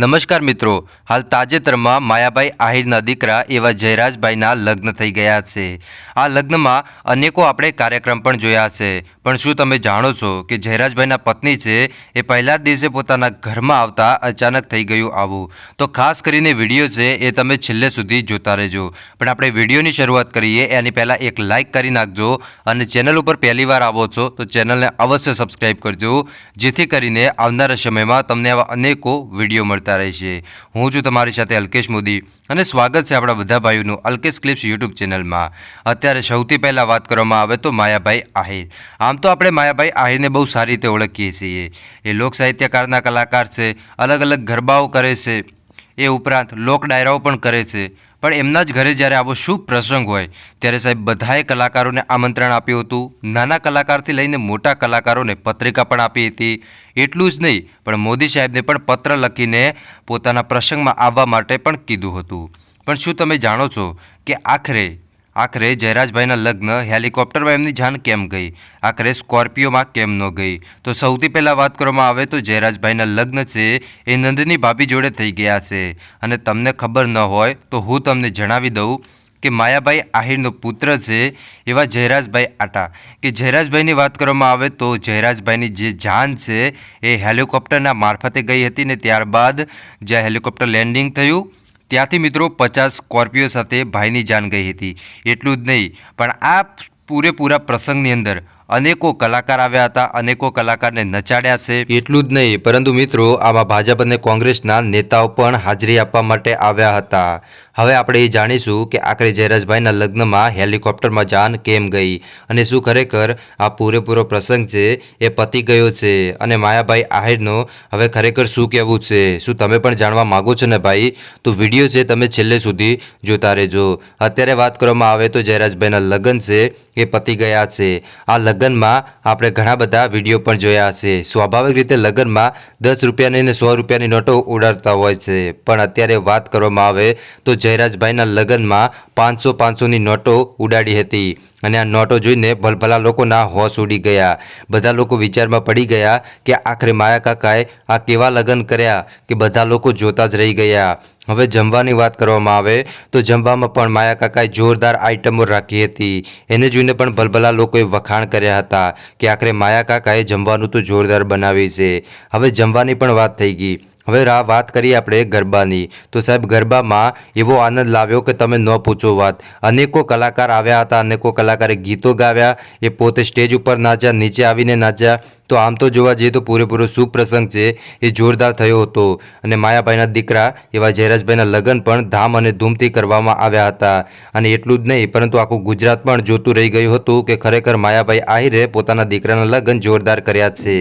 નમસ્કાર મિત્રો. હાલ તાજેતરમાં માયાભાઈ આહિરના દીકરા એવા જયરાજભાઈના લગ્ન થઈ ગયા છે. આ લગ્નમાં અનેકો આપણે કાર્યક્રમ પણ જોયા છે. પણ શું તમે જાણો છો કે જયરાજભાઈના પત્ની છે એ પહેલા જ દિવસે પોતાના ઘરમાં આવતા અચાનક થઈ ગયું આવું. તો ખાસ કરીને વીડિયો છે એ તમે છેલ્લે સુધી જોતા રહેજો. પણ આપણે વિડીયોની શરૂઆત કરીએ. એની પહેલાં એક લાઇક કરી નાખજો અને ચેનલ ઉપર પહેલીવાર આવો છો તો ચેનલને અવશ્ય સબસ્ક્રાઈબ કરજો. જેથી કરીને આવનારા સમયમાં તમને આવા અનેકો વીડિયો મળતા રહેશે હું છું તમારી સાથે અલ્કેશ મોદી અને સ્વાગત છે આપણા બધા ભાઈઓનું અલ્કેશ ક્લિપ્સ યુટ્યુબ ચેનલમાં. અત્યારે સૌથી પહેલાં વાત કરવામાં આવે તો માયાભાઈ આહિર. આમ તો આપણે માયાભાઈ આહિરને બહુ સારી રીતે ઓળખીએ છીએ. એ લોક સાહિત્યકારના કલાકાર છે અલગ અલગ ગરબાઓ કરે છે એ ઉપરાંત લોક ડાયરાઓ પણ કરે છે. પણ એમના જ ઘરે જ્યારે આવો શુભ પ્રસંગ હોય, ત્યારે સાહેબ બધાએ કલાકારોને આમંત્રણ આપ્યું હતું. નાના કલાકારથી લઈને મોટા કલાકારોને પત્રિકા પણ આપી હતી. એટલું જ નહીં, પણ મોદી સાહેબને પણ પત્ર લખીને પોતાના પ્રસંગમાં આવવા માટે પણ કીધું હતું. પણ શું તમે જાણો છો કે આખરે આખરે જયરાજભાઈના લગ્ન, હેલિકોપ્ટરમાં એમની જાન કેમ ગઈ? આખરે સ્કોર્પિયોમાં કેમ ન ગઈ? તો સૌથી પહેલાં વાત કરવામાં આવે તો જયરાજભાઈના લગ્ન છે એ નંદની ભાભી જોડે થઈ ગયા છે. અને તમને ખબર ન હોય તો હું તમને જણાવી દઉં કે માયાભાઈ આહિરનો પુત્ર છે એવા જયરાજભાઈ આટા. કે જયરાજભાઈની વાત કરવામાં આવે તો જયરાજભાઈની જે જાન છે એ હેલિકોપ્ટરના મારફતે ગઈ હતી ને ત્યારબાદ જ્યાં હેલિકોપ્ટર લેન્ડિંગ થયું ત્યાંથી મિત્રો પચાસ સ્કોર્પિયો સાથે ભાઈની જાન ગઈ હતી. એટલું જ નહીં, પણ આ પૂરેપૂરા પ્રસંગની અંદર અનેકો કલાકાર આવ્યા હતા, અનેકો કલાકારને નચાડ્યા છે. એટલું જ નહીં, પરંતુ મિત્રો આમાં ભાજપ અને કોંગ્રેસના નેતાઓ પણ હાજરી આપવા માટે આવ્યા હતા. હવે આપણે એ જાણીશું કે આખરે જયરાજભાઈના લગ્નમાં હેલિકોપ્ટરમાં જાન કેમ ગઈ અને શું ખરેખર આ પૂરેપૂરો પ્રસંગ છે એ પતી ગયો છે અને માયાભાઈ આહિરનો હવે ખરેખર શું કહેવું છે? શું તમે પણ જાણવા માગો છો ને ભાઈ? તો વીડિયો છે તમે છેલ્લે સુધી જોતા રહેજો. અત્યારે વાત કરવામાં આવે તો જયરાજભાઈના લગ્ન છે એ પતી ગયા છે. આ લગ્નમાં આપણે ઘણા બધા વીડિયો પણ જોયા છે. સ્વાભાવિક રીતે લગ્નમાં દસ રૂપિયાની અને સો રૂપિયાની નોટો ઉડાડતા હોય છે. પણ અત્યારે વાત કરવામાં આવે તો જયરાજભાઈના લગ્નમાં પાંચસો પાંચસોની નોટો ઉડાડી હતી અને આ નોટો જોઈને ભલભલા લોકોના હોશ ઉડી ગયા. બધા લોકો વિચારમાં પડી ગયા કે આખરે માયા કાકાએ આ કેવા લગ્ન કર્યા કે બધા લોકો જોતા જ રહી ગયા. હવે જમવાની વાત કરવામાં આવે તો જમવામાં પણ માયા કાકાએ જોરદાર આઇટમો રાખી હતી. એને જોઈને પણ ભલભલા લોકોએ વખાણ કર્યા હતા કે આખરે માયા કાકાએ જમવાનું તો જોરદાર બનાવી છે. હવે જમવાની પણ વાત થઈ ગઈ. હવે રા, વાત કરીએ આપણે ગરબાની. તો સાહેબ, ગરબામાં એવો આનંદ લાવ્યો કે તમે ન પૂછો વાત. અનેકો કલાકાર આવ્યા હતા, અનેકો કલાકારે ગીતો ગાવ્યા, એ પોતે સ્ટેજ ઉપર નાચ્યા, નીચે આવીને નાચ્યા. તો આમ તો જોવા જઈએ તો પૂરેપૂરો સુપ્રસંગ છે, એ જોરદાર થયો હતો. અને માયાભાઈના દીકરા એવા જયરાજભાઈના લગ્ન પણ ધામ અને ધૂમથી કરવામાં આવ્યા હતા. અને એટલું જ નહીં, પરંતુ આખું ગુજરાત પણ જોતું રહી ગયું હતું કે ખરેખર માયાભાઈ આહિરે પોતાના દીકરાના લગ્ન જોરદાર કર્યા છે.